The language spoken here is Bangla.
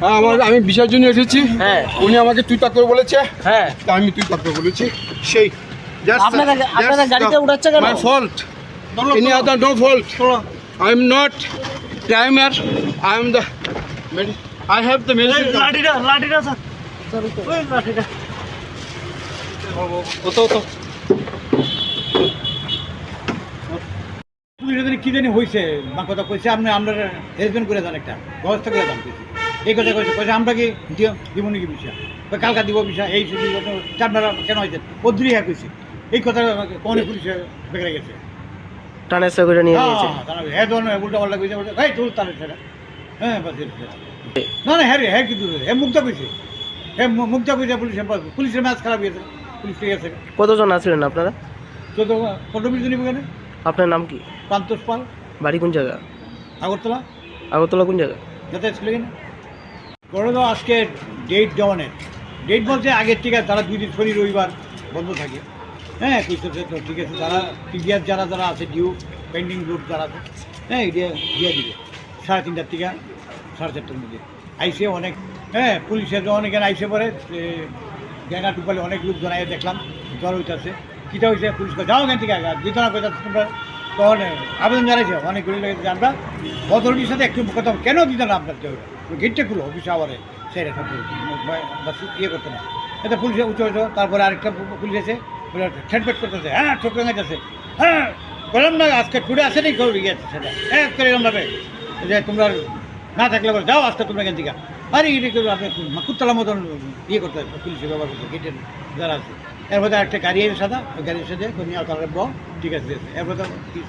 হ্যাঁ, আমার আমি বিষয়ের জন্য এসেছি। হ্যাঁ। উনি আমাকে তুই তাক করে বলেছে। হ্যাঁ। তা আমি তুই তাক করে বলেছি। সেই আপনাদের- গাড়িতে উঠাচ্ছে কেন? My fault any other no fault I am not crimer I am the I have the medicine লাঠিটা লাঠিটা স্যার। ওই লাঠিটা। পুলিশ জানি কি জানি হয়েছে বা কথা কইছে আপনি আমরা হেজবেন্ড করে যান একটা ব্যবস্থা করে যান কইছে এই কথা কইছে কইছে আমরা কি দিও দিব নাকি বিষয়? কালকা দিব বিষয় এই ছুটি আপনারা কেন হয়েছে হ্যাঁ কইছে। এই কথা কোন পুলিশে গেছে? করে নিয়ে নিয়েছে হ্যাঁ উল্টা পাল্টা কইছে বলছে এই তুল তার ছেড়া হ্যাঁ বাস না না হ্যাঁ রে হ্যাঁ কিন্তু হ্যাঁ মুক্তা কইছে। হ্যাঁ মু- মুক্তা কইছে পুলিশে পুলিশের ম্যাচ খারাপ হয়েছে পুলিশ ঠিক আছে কতজন আছিলেন আপনারা? চোদ্দ পনেরো বিশ আপনার নাম কি? প্রান্তোষ পাল। বাড়ি কোন জায়গা? আগরতলা। আগরতলা কোন জায়গা? যাতে করে তো আজকে ডেট দেওয়ানের ডেট বলতে আগের থেকে তারা দুই দিন শনি রবিবার বন্ধ থাকে। হ্যাঁ তো ঠিক আছে তারা টিভিআর যারা যারা আছে ডিউ পেন্ডিং গ্রুপ যারা আছে হ্যাঁ এটা দিয়ে দিবে। সাড়ে তিনটার থেকে সাড়ে চারটার মধ্যে। আইসে অনেক হ্যাঁ পুলিশের অনেকের আইসে পরে গ্যাঙ্গা টুপালে অনেক লোক জনাই দেখলাম জ্বর হইতেছে। কীটা হয়েছে পুলিশ কয়, যাও এখান থেকে দিত না কোথাও তোমরা তখন আবেদন জানাইছে অনেকগুলি লেগেছে। আমরা অথরিটির সাথে একটু কথা কেন দিত না আপনার গেটটা খুলো অফিসে আবার সেটা সব ইয়ে করতে না। এটা পুলিশে উচ্চ হয়েছে তারপরে আরেকটা পুলিশ এসে ঠেটপেট করতেছে। হ্যাঁ ঠোক গাইতেছে হ্যাঁ বললাম না আজকে টুডে আসে নি কেউ আছে সেটা। হ্যাঁ করে এরকম ভাবে। যে তোমরা না থাকলে বলে যাও আজকে তোমরা এখান থেকে। আরে এটা আপনি কুত্তলার মতন ইয়ে করতে হবে পুলিশে ব্যবহার করতে গেটের যারা আছে। এর মধ্যে একটা গাড়ি এসে সাদা, ওই গাড়ির সাথে নিয়ে তারা ঠিক আছে এরপর মধ্যে